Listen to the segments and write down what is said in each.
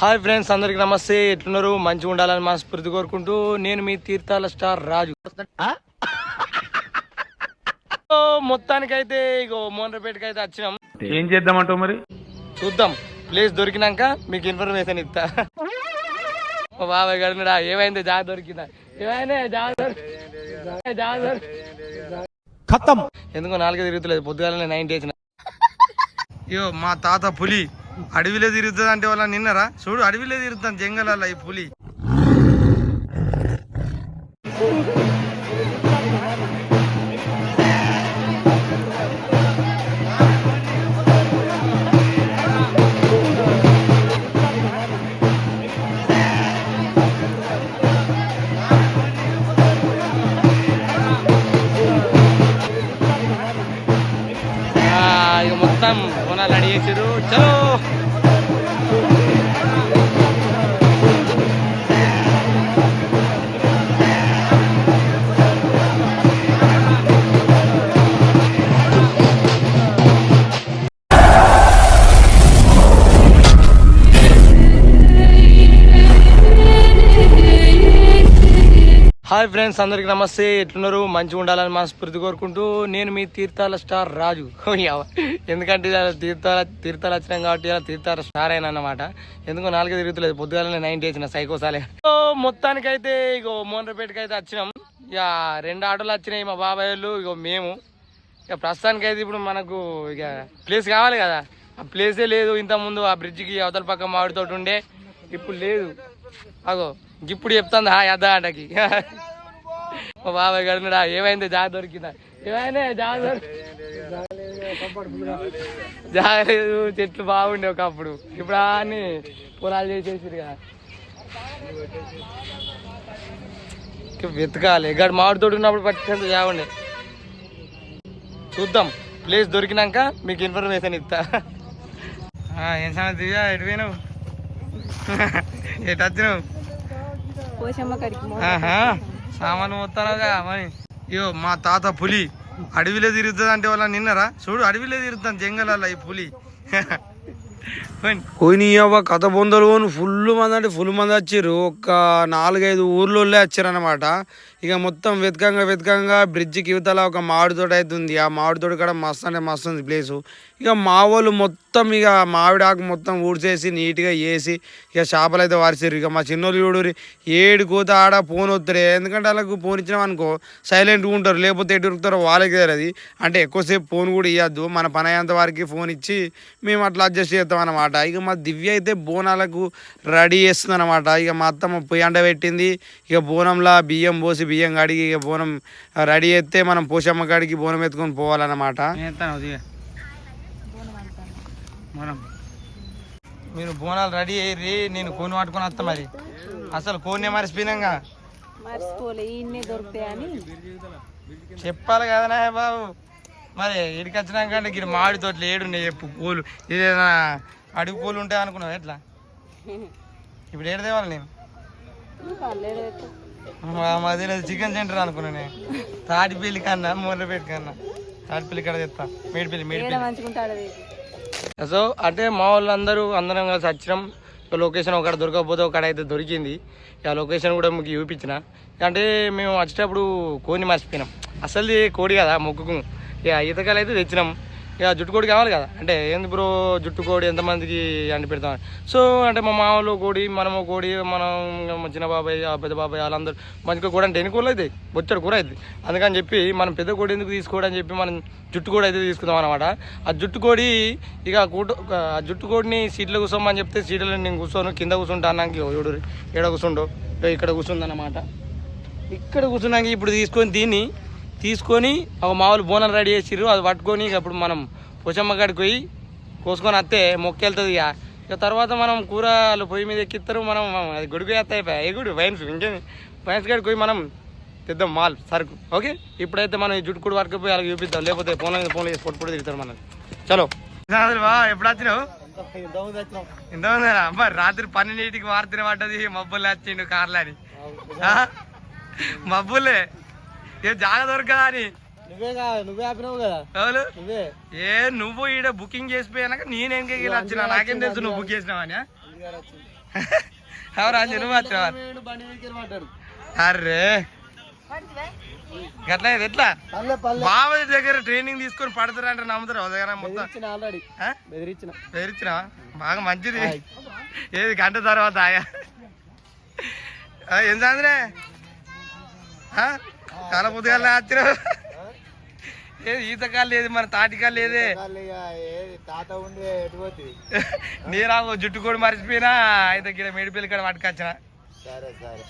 Hi friends అందరికి నమస్తే. ఎట్లున్నారు? మంచిగా ఉండాలని మనస్ఫూర్తి కోరుకుంటూ నేను మీ తీర్థాల స్టార్ రాజు. ఓ, మొత్తానికైతే ఇగో మోనరపేటకి అయితే వచ్చినాం. ఏం చేద్దామంటావు మరి? చూద్దాం. ప్లేస్ దొరికినాక మీకు ఇన్ఫర్మేషన్ ఇస్తా. మా బాబాయ్ గడినడా ఏమైంది? జాగ దొరికిందా? ఏమైనా జాగ దొరికి జాగ దొరికి ఖతం. ఎందుకో నాలుగే తిరుగుతలేదు. పొద్దుగాలనే నైన్ వేసిన అయ్యో మా తాత పులి. అడవిలో తిరుగుతుంది అంటే వాళ్ళ నిన్నరా? చూడు అడవిలో తిరుగుతాను జంగలాల ఈ పులి. ఇక మొత్తం కొనాలి రెడీ చేసారు హాయ్ ఫ్రెండ్స్ అందరికి నమస్తే. ఎట్లున్నారు? మంచిగా ఉండాలని మనస్ఫూర్తి కోరుకుంటూ నేను మీ తీర్థాల స్టార్ రాజు. ఎందుకంటే ఇలా తీర్థాల తీర్థాలు వచ్చినాం కాబట్టి ఇలా తీర్థాల స్టార్ అయినా అన్నమాట. ఎందుకో నాలుగే తిరుగుతలేదు. పొద్దుగాలనే నైన్ చేసిన సైకోసాలే మొత్తానికి మొత్తానికైతే ఇగో మోనరపేటకి అయితే వచ్చినాం. ఇక రెండు ఆటోలు వచ్చినాయి మా బాబాయ్ వాళ్ళు ఇగో మేము. ఇక ప్రస్తుతానికి అయితే ఇప్పుడు మనకు ఇక ప్లేస్ కావాలి కదా. ఆ ప్లేసే లేదు ఇంతకుముందు ముందు ఆ బ్రిడ్జికి అవతల పక్క మామిడి ఉండే. ఇప్పుడు లేదు. అగో ఇప్పుడు చెప్తాను హాయ్ అద్దా ఆటకి మా బాబాయ్ గడినడా ఏమైంది? జాగ దొరికిందా? ఏమైనా జాగ దొరికి జాగలేదు చెట్లు బాగుండే ఒకప్పుడు. ఇప్పుడు అన్ని పొలాలు చేసేసారు కదా. వెతకాలి. ఇక్కడ మామిడి తోట ఉన్నప్పుడు పట్టినంత జాగుండే చూద్దాం. ప్లేస్ దొరికినాక మీకు ఇన్ఫర్మేషన్ ఇస్తా. ఆ, ఏం సంగతి దివ్య? ఎటు పోయినావు? ఎటు వచ్చినావు? సామాను మొత్తాలుగా మరి. ఇయో మా తాత పులి అడవిలో తిరుగుతుంది అంటే వాళ్ళ నిన్నరా? చూడు అడవిలో తిరుగుతాను జంగలాల ఈ పులి. పోయింది. కథ బొందలు ఫుల్ మంది అంటే ఫుల్ మంది వచ్చారు ఒక నాలుగైదు ఊర్లోనే వచ్చారు అనమాట ఇక మొత్తం వెతకంగా వెతకంగా బ్రిడ్జికి యువతల ఒక మామిడి తోట అయితే ఉంది ఆ మామిడి తోట కూడా మస్తు అంటే మస్తు ఉంది ప్లేసు ఇక మా వాళ్ళు మొత్తం ఇక మామిడి ఆకు మొత్తం ఊడ్చేసి నీట్గా వేసి ఇక చేపలు అయితే వారిసారు ఇక మా చిన్నోళ్ళు చూడు ఏడు కూత ఆడ ఫోన్ వస్తారే ఎందుకంటే వాళ్ళకు ఫోన్ ఇచ్చినాం అనుకో సైలెంట్గా ఉంటారు. లేకపోతే ఎటు ఉరుకుతారో వాళ్ళకి తెలియదు అంటే ఎక్కువసేపు ఫోన్ కూడా ఇవ్వద్దు మన పని అయ్యేంత వరకు ఫోన్ ఇచ్చి మేము అట్లా అడ్జస్ట్ చేస్తాం అనమాట. ఇక మా దివ్య అయితే బోనాలకు రెడీ చేస్తుంది అనమాట ఇక మా అత్తమ్మ పొయ్యి అండ పెట్టింది. ఇక బోనంలా బియ్యం పోసి బియ్యం కడిగి ఇక బోనం రెడీ చేస్తే మనం పోషమ్మ కాడికి బోనం ఎత్తుకొని పోవాలన్నమాట. మనం. మీరు బోనాలు రెడీ అయ్యి నేను కోని పట్టుకొని వస్తా మరి. అసలు కోనే మర్చిపోయినాగా చెప్పాలి కదనా బాబు. మరి ఇడికి వచ్చినాక ఇక్కడ మామిడి తోటలు ఏడున్నాయి చెప్పు పూలు ఇదేనా? అడుగు పూలు ఉంటాయి అనుకున్నావు ఎట్లా? ఇప్పుడు ఏడు తేవాలి నేను? మధ్యలో చికెన్ సెంటర్ అనుకున్నా నేను. తాటిపల్లి కన్నా మూలపేట కన్నా. తాటిపల్లి కడ చెప్తా మేడిపల్లి మేడిపల్లి సో అంటే మా వాళ్ళందరూ అందరం కలిసి వచ్చినాం. లొకేషన్ ఒకటి దొరకకపోతే ఒకటి అయితే దొరికింది. ఇక లొకేషన్ కూడా మీకు చూపించిన. అంటే మేము వచ్చేటప్పుడు కోడిని మర్చిపోయినాం. అసలు కోడి కదా మొక్కుకు ఇక ఈతకాయలు అయితే తెచ్చినాం. ఇక జుట్టు కోడి కావాలి కదా. అంటే ఏంది బ్రో జుట్టు కోడి ఎంతమందికి అండి పెడతాం సో అంటే మా మామలు కోడి మనము కోడి మనం చిన్న బాబాయ్ ఆ పెద్ద బాబాయ్ వాళ్ళందరూ మంచిగా కూడా అంటే ఎన్ని కోళ్ళు అవుతాయి? బొచ్చడు కూర అవుతుంది. అందుకని చెప్పి మనం పెద్ద కోడి ఎందుకు తీసుకోవడం అని చెప్పి మనం జుట్టు కోడి అయితే తీసుకుందాం అనమాట ఆ జుట్టు కోడి ఇక కూట ఆ జుట్టు కోడిని సీట్లో కూర్చోమని చెప్తే సీట్లో నేను కూర్చోను కింద కూర్చుంటా అన్నాక. ఎవడు ఎక్కడ కూర్చుండో? ఇక్కడ కూర్చుందన్నమాట. ఇక్కడ కూర్చున్నాక ఇప్పుడు తీసుకొని దీన్ని తీసుకొని ఒక మామూలు బోనం రెడీ చేసిర్రు అది పట్టుకొని ఇక అప్పుడు మనం పోచమ్మ కాడికి పోయి కోసుకొని వస్తే మొక్క వెళ్తుంది ఇక. ఇక తర్వాత మనం కూరలు పొయ్యి మీద ఎక్కిస్తారు మనం అది గుడికి వేస్తాయి ఏ గుడి వైన్స్ ఇంకేమి? వైన్స్ కాడికి పోయి మనం తెద్దాం మాల్ సరుకు. ఓకే? ఇప్పుడైతే మనం ఈ జుట్టు కూడా వరకు పోయి అలాగే చూపిద్దాం లేకపోతే ఫోన్ల మీద ఫోన్లో చేసి పొట్టు పొట్టు తిరుగుతారు మనం చలో. ఎప్పుడు వచ్చినావు? ఇంతమంది అబ్బా రాత్రి పన్నెండింటికి వార్తనే పడ్డది మబ్బులు వచ్చిండు కార్లు అని. ఆ? మబ్బులే. ఏ జాగ దొరకదా అని? నువ్వే నువ్వే ఆపినావు కదా. నువ్వే. ఏ నువ్వు ఈడ బుకింగ్ చేసిపోయాక నేనేం వచ్చిన? నాకేం తెలుసు నువ్వు బుక్ చేసినావని ఎవరు అంజు నువ్వు వీడికి పడ్డాడు అర్రే. ఎట్లా? బావ దగ్గర ట్రైనింగ్ తీసుకొని పడతారు అంటే నమ్ముతారు? దగ్గర మొత్తం? బెదిరించిన బాగా మంచిది. ఏది గంట తర్వాత ఆయా? ఏం చదివే కాల పొద్దుగాల వచ్చిన ఏది? ఈతకాలు లేదు మన తాటికాలు లేదే తాత ఉండి నీరా జుట్టు కూడా మర్చిపోయినా అయితే గిడ మేడిపల్లి కాడ పట్టుకొచ్చిన. సరే సరే.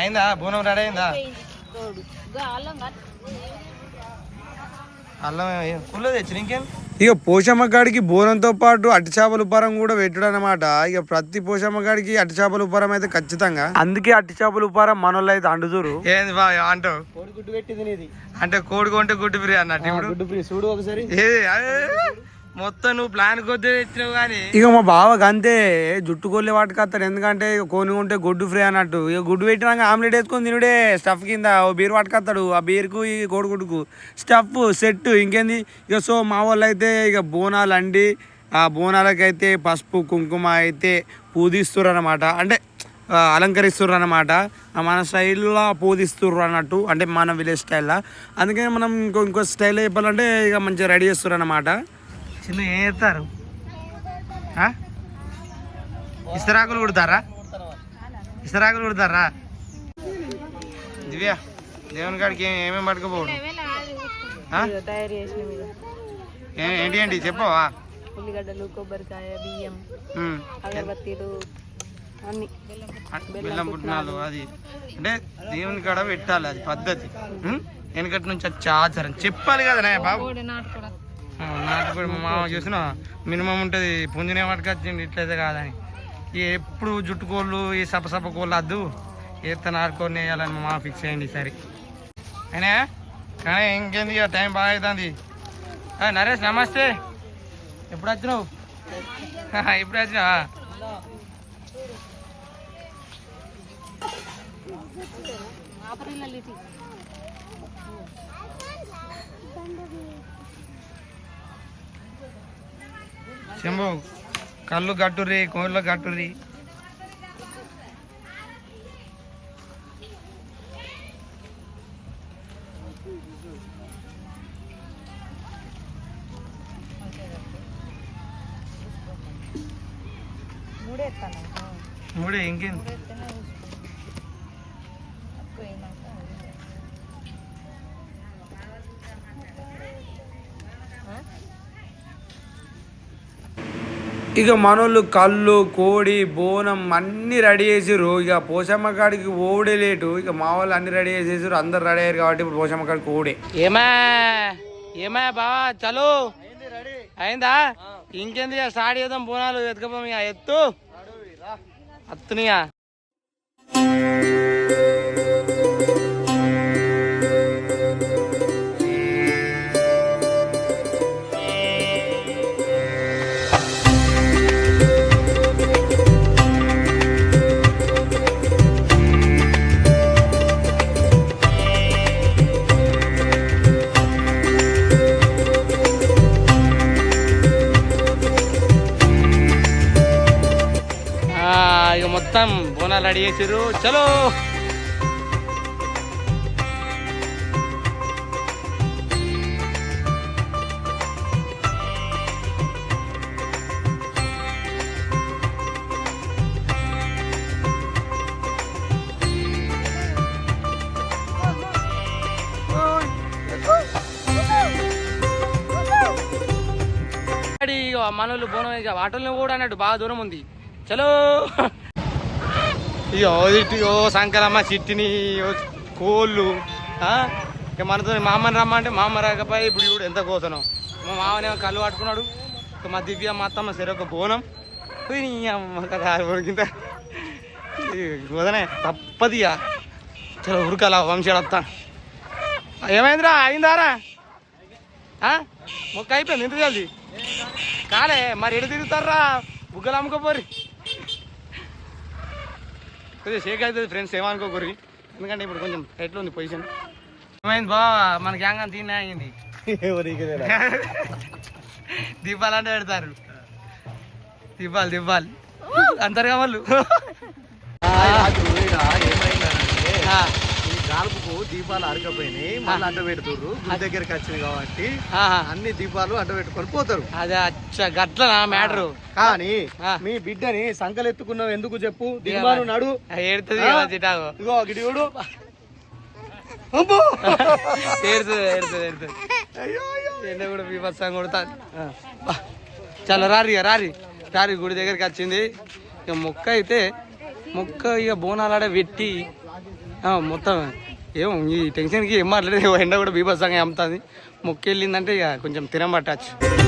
అయిందా? బోనం రెడీ అయిందా? అల్లం కుల్లో తెచ్చిన ఇంకేం? ఇక పోషమ్మ కాడికి బోనంతో పాటు అట్టి చేపల ఉపారం కూడా పెట్టుడు అనమాట ఇక ప్రతి పోషమ్మ కాడికి అట్టి చేపల ఉపారం అయితే ఖచ్చితంగా. అందుకే అట్టి చేపల ఉపారం మనోళ్ళు అయితే అండుతురు ఏంది బా అంటావు కోడి గుడ్డు పెట్టింది అంటే కోడి కొంటే గుడ్డు ఫ్రీ అన్నట్టు ఇప్పుడు? గుడ్డు ఫ్రీ చూడు ఒకసారి. మొత్తం నువ్వు ప్లాన్ కొద్ది తెచ్చినావు కానీ. ఇక మా బావకి అంతే జుట్టు కొల్లే వాటికి వస్తాడు. ఎందుకంటే ఇక కొని ఉంటే గుడ్డు ఫ్రీ అన్నట్టు. ఇక గుడ్డు పెట్టినాక ఆమ్లెట్ వేసుకొని తినుడే స్టఫ్ కింద ఓ బీర్ పట్టుకొస్తాడు ఆ బీర్కు ఈ కోడిగుడ్డుకు. స్టఫ్ సెట్ ఇంకేంది? ఇక సో మా వాళ్ళు అయితే ఇక బోనాలు అండి. ఆ బోనాలకైతే పసుపు కుంకుమ అయితే పూజిస్తుర్రు అనమాట అంటే అలంకరిస్తుర్రు అనమాట మన స్టైల్లో పూజిస్తుర్రు అన్నట్టు. అంటే మన విలేజ్ స్టైల్లో అందుకని మనం ఇంకో ఇంకో స్టైల్ చెప్పాలంటే ఇక మంచిగా రెడీ చేస్తుర్రు అనమాట చిన్న ఆ? ఇస్తరాకులు కుడతారా? ఇస్తరాకులు కుడతారా? దివ్య దేవుని కాడికి ఏమేమి ఏ- ఏంటి ఏంటి? చెప్పవా? ఉల్లిగడ్డలు కొబ్బరికాయ బియ్యం. అగరబత్తీలు అన్ని. బెల్లం పుట్టినాలు అది. అంటే దేవుని కాడ పెట్టాలి అది పద్ధతి? వెనకటి నుంచి వచ్చే ఆచారం చెప్పాలి కదా బాబు. ఆ, కూడా మా మామ చూసిన మినిమం ఉంటుంది పుంజునే పట్టుకొచ్చింది ఇట్లయితే కాదని. ఈ ఎప్పుడు జుట్టుకోళ్ళు ఈ సప సప కోళ్ళు వద్దు. ఈత నాటుకొని వేయాలని మా మామ ఫిక్స్ అయ్యింది ఈసారి. అయినా? కానీ ఇంకేంది ఇక టైం బాగా అవుతుంది ఆ, నరేష్ నమస్తే. ఎప్పుడు వచ్చినావు ఎప్పుడు వచ్చినావా శంభు కళ్ళు గట్టుర్రి కోళ్ళు గట్టుర్రి మూడే ఇంకేంది? ఇక మనోళ్ళు కళ్ళు కోడి బోనం అన్ని రెడీ చేసిర్రు. ఇక పోషమ్మ కాడికి ఓడే లేటు. ఇక మా వాళ్ళు అన్ని రెడీ చేసేసారు అందరు రెడీ అయ్యారు కాబట్టి ఇప్పుడు పోషమ్మ కాడికి ఓడే. ఏమా? ఏమా బావా చలో. అయిందా? ఇంకేంది స్టార్ట్ చేద్దాం బోనాలు ఎత్తుకపోం ఎత్తు. అత్తునియా రెడీ చేసిర్రు చలో. మనోళ్ళు బోనం ఇక ఆటోలో కూడా అన్నట్టు బాగా దూరం ఉంది. చలో. ఇగో ఇటు ఓ సంకరమ్మ చిట్టిని కోళ్ళు ఇక మనతో మా అమ్మని రమ్మంటే మా అమ్మ రాకపోయి ఇప్పుడు ఇప్పుడు ఎంత కోతున్నాం మా మామనేమో కళ్ళు పట్టుకున్నాడు. ఇక మా దివ్య మా అత్తమ్మ సరే ఒక బోనం. పోయి నీ అమ్మ కదా ఉరికింత తప్పది ఇక. చలో ఉరకాల వంశాడు వస్తా ఏమైందిరా అయిందారా? ఆ? మొక్క అయిపోయింది ఎంత జల్ది? కాలే మరి ఎడు తిరుగుతారా బుగ్గలు అమ్ముకోపోరి. కొద్దిగా షేక్ అవుతుంది ఫ్రెండ్స్ ఏమనుకోకూరి ఎందుకంటే ఇప్పుడు కొంచెం ఎట్లా ఉంది పొజిషన్ ఏమైంది బా? మన గ్యాంగ్ అంత తిన్నా అయింది తెలియదు. దీపాలంటే పెడతారు. దివ్వాలి దివ్వాలి. అంతరుగా వాళ్ళు. ఆ, ఈ గాల్పుకు దీపాలు అరకపోయినాయి మళ్ళీ అడ్డ పెడుతుర్రు. గుడి దగ్గరికి వచ్చింది కాబట్టి ఆహా. అన్ని దీపాలు అడ్డ పెట్టుకొని పోతారు. అదే అచ్చ గట్లనా మ్యాటరు? కానీ. మీ బిడ్డని సంకలెత్తుకున్నావు ఎందుకు చెప్పు? దిగ్మాను నడు. ఏడుతుంది ఇగో గిడియుడు ఏడుతుంది ఏడుతుంది కూడా కొడుతుంది చాలా రారి రారి. రారి గుడి దగ్గరికి వచ్చింది. ఇక మొక్క అయితే మొక్క ఇక బోనాలాడ పెట్టి మొత్తం. ఏమో ఈ టెన్షన్కి ఏం మాట్లాడలేదు. ఎండ కూడా బీభత్సంగా అమ్ముతుంది. మొక్క వెళ్ళిందంటే ఇక కొంచెం తినబట్టచ్చు.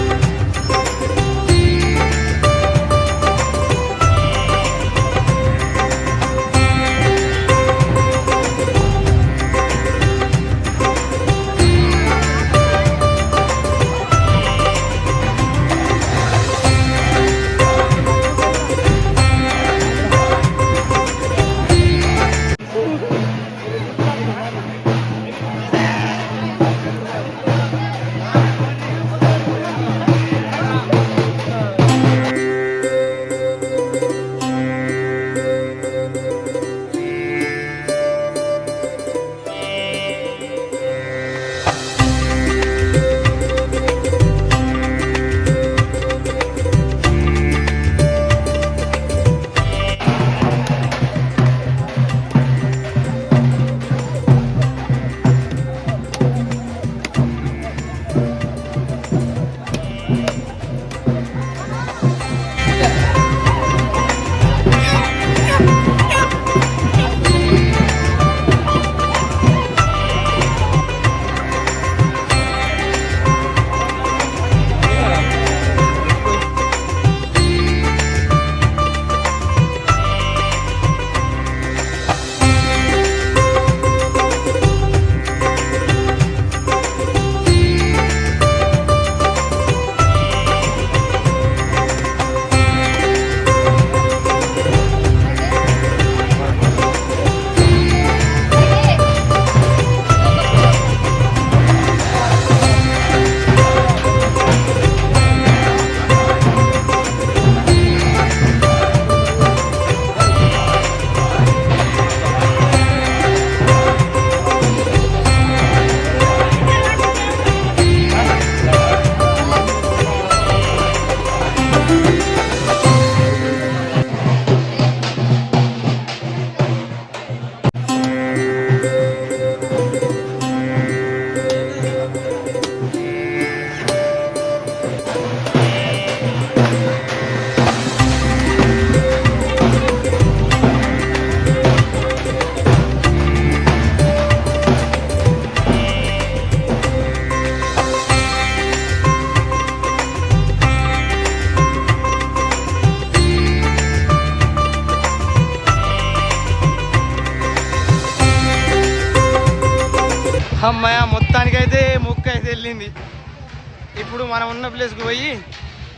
మనం ఉన్న ప్లేస్కి పోయి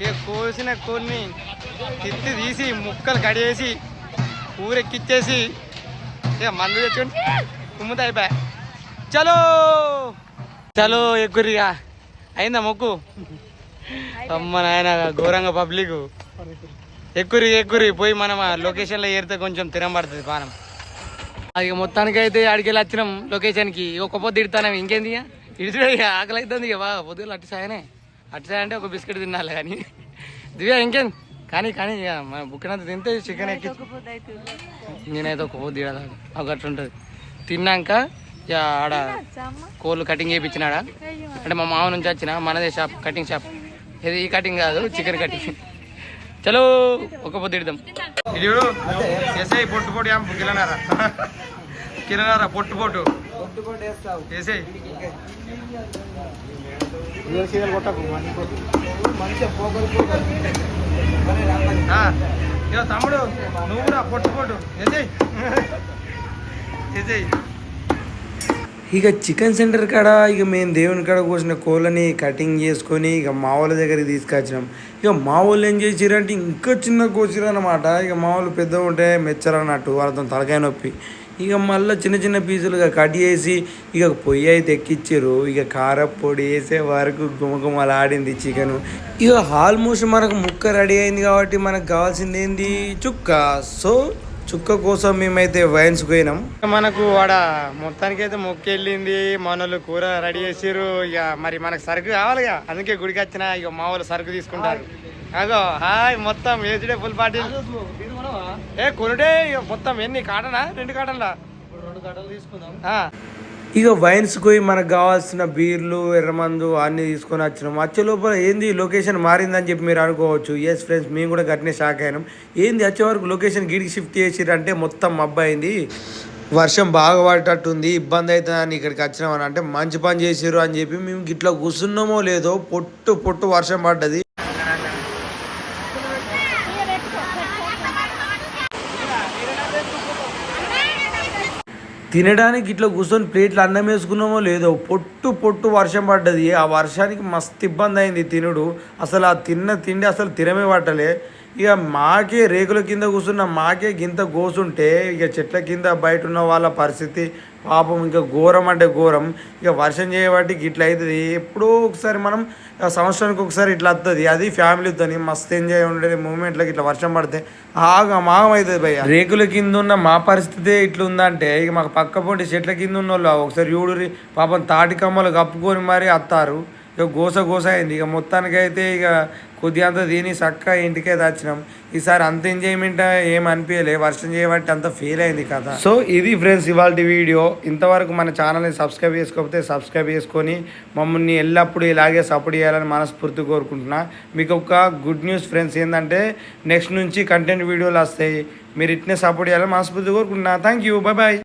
ఇక కోసిన కోడిని తిత్తి తీసి ముక్కలు కడిగేసి ఊరెక్కిచ్చేసి ఇక మందు తెచ్చుకొని కుమ్ముతా అయిపోయా. చలో! చలో ఎక్కురిగా అయిందా మొక్కు? అమ్మ నాయన ఘోరంగా పబ్లిక్. ఎక్కురి ఎక్కురి పోయి మనం లొకేషన్లో ఏరితే కొంచెం తినబడుతుంది పానం. అది మొత్తానికి అయితే ఆడికెళ్ళి వచ్చినాం లొకేషన్కి. ఒక పొద్దు ఇడతానం ఇంకేంది ఇక? ఇడిచుడే ఇక ఆకలి అవుతుంది ఇక బాగా పొద్దుగా అటు సాయనే. అటు సాయ అంటే ఒక బిస్కెట్ తినాలి కానీ. దివ్య ఇంకేం? కానీ కానీ ఇక మన బుక్కినంత తింటే చికెన్ ఎక్కి నేనైతే ఒక పొద్దు ఇడాలి ఒక అట్లా ఉంటుంది తిన్నాక ఇక ఆడ కోళ్ళు కటింగ్ చేయించినాడా? అంటే మా మామ నుంచి వచ్చిన మనదే షాప్ కటింగ్ షాప్. ఇది ఈ కటింగ్ కాదు చికెన్ కటింగ్. చలో ఒక పొద్దు ఇడదాం ఇది చూడు ఎస్ఐ పొట్టు పొట్టు యాం కిలనారా కిలనారా పొట్టు పొట్టు. ఎస్ఐ. కొట్టకు మంచిగా ఇక తమ్ముడు నువ్వు కూడా పొట్టు పొట్టు ఎస్ఐ ఎస్ఐ ఇక చికెన్ సెంటర్ కాడ ఇక మేము దేవుని కాడ కోసిన కోళ్ళని కటింగ్ చేసుకొని ఇక మా వాళ్ళ దగ్గరికి తీసుకొచ్చినాం. ఇక మా వాళ్ళు ఏం చేసిరంటే ఇంకా చిన్న కోసిరు అనమాట ఇక మా వాళ్ళు పెద్దగా ఉంటే మెచ్చరన్నట్టు వాళ్ళతో తలకాయ నొప్పి. ఇక మళ్ళీ చిన్న చిన్న పీసులుగా కట్ చేసి ఇక పొయ్యి అయితే ఎక్కిచ్చారు ఇక కారపొడి వేసే వరకు గుమగుమలాడింది చికెన్. ఇక ఆల్మోస్ట్ మనకు ముక్క రెడీ అయింది కాబట్టి మనకు కావాల్సింది ఏంది? చుక్క. సో చుక్క కోసం మేమైతే వైన్స్ పోయినాం. మనకు ఆడ మొత్తానికి అయితే మొక్కి వెళ్ళింది మనోళ్ళు కూర రెడీ చేసిర్రు. ఇక మరి మనకు సరుకు కావాలిగా. అందుకే గుడికి వచ్చిన ఇక మా వాళ్ళు సరుకు తీసుకుంటారు. అగో హాయ్ మొత్తం ఏజ్డే ఫుల్ పార్టీ ఏ కొనుడే ఇక మొత్తం ఎన్ని కాటనా? రెండు కాటన్లా? రెండు కాటలు తీసుకుందాం. ఇక వైన్స్ పోయి మనకు కావాల్సిన బీర్లు ఎర్రమందు అన్ని తీసుకొని వచ్చినాం. వచ్చే లోపల ఏంది లొకేషన్ మారిందని చెప్పి మీరు అనుకోవచ్చు. ఎస్ ఫ్రెండ్స్ మేము కూడా గట్టినే షాక్ అయినాం. ఏంది వచ్చే వరకు లొకేషన్ గిడికి షిఫ్ట్ చేసిరంటే మొత్తం అబ్బాయింది. వర్షం బాగా పడేటట్టుంది ఇబ్బంది అవుతుందని ఇక్కడికి వచ్చినామని అంటే మంచి పని చేసిర్రు అని చెప్పి మేము ఇట్లా కూర్చున్నామో లేదో పొట్టు పొట్టు వర్షం పడ్డది. తినడానికి ఇట్లా కూర్చొని ప్లేట్లు అన్నం వేసుకున్నామో లేదో పొట్టు పొట్టు వర్షం పడ్డది. ఆ వర్షానికి మస్తు ఇబ్బంది అయింది తినుడు. అసలు ఆ తిన్న తిండి అసలు తినమే పట్టలే. ఇక మాకే రేకుల కింద కూర్చున్న మాకే గింత గోసుంటే ఇక చెట్ల కింద బయట ఉన్న వాళ్ళ పరిస్థితి పాపం ఇంకా ఘోరం అంటే ఘోరం. ఇక వర్షం చేయబట్టి ఇట్లా అవుతుంది ఎప్పుడో ఒకసారి మనం సంవత్సరానికి ఒకసారి ఇట్లా వస్తుంది అది ఫ్యామిలీతో మస్తు ఎంజాయ్ ఉండేది. మూమెంట్లకి ఇట్లా వర్షం పడితే ఆగం ఆగం అవుతుంది భయ్య. రేకుల కింద ఉన్న మా పరిస్థితి ఇట్లా ఉందంటే ఇక మాకు పక్క పొంటి చెట్ల కింద ఉన్న వాళ్ళు ఒకసారి యూడురి పాపం తాటి కమ్మలు కప్పుకొని మరీ అత్తారు. ఇక గోస గోస అయింది. ఇక మొత్తానికైతే ఇక కొద్దిగా అంత తిని చక్కగా ఇంటికే దాచినాం. ఈసారి అంత ఎంజాయ్మెంట్ ఏం అనిపించలే వర్షం చేయబట్టి అంత ఫీల్ అయింది కదా సో ఇది ఫ్రెండ్స్ ఇవాళ వీడియో. ఇంతవరకు మన ఛానల్ని సబ్స్క్రైబ్ చేసుకోకపోతే సబ్స్క్రైబ్ చేసుకొని మమ్మల్ని ఎల్లప్పుడూ ఇలాగే సపోర్ట్ చేయాలని మనస్ఫూర్తి కోరుకుంటున్నా. మీకు ఒక గుడ్ న్యూస్ ఫ్రెండ్స్ ఏంటంటే నెక్స్ట్ నుంచి కంటెంట్ వీడియోలు వస్తాయి. మీరు ఇట్నే సపోర్ట్ చేయాలని మనస్ఫూర్తి కోరుకుంటున్నా. Thank you bye bye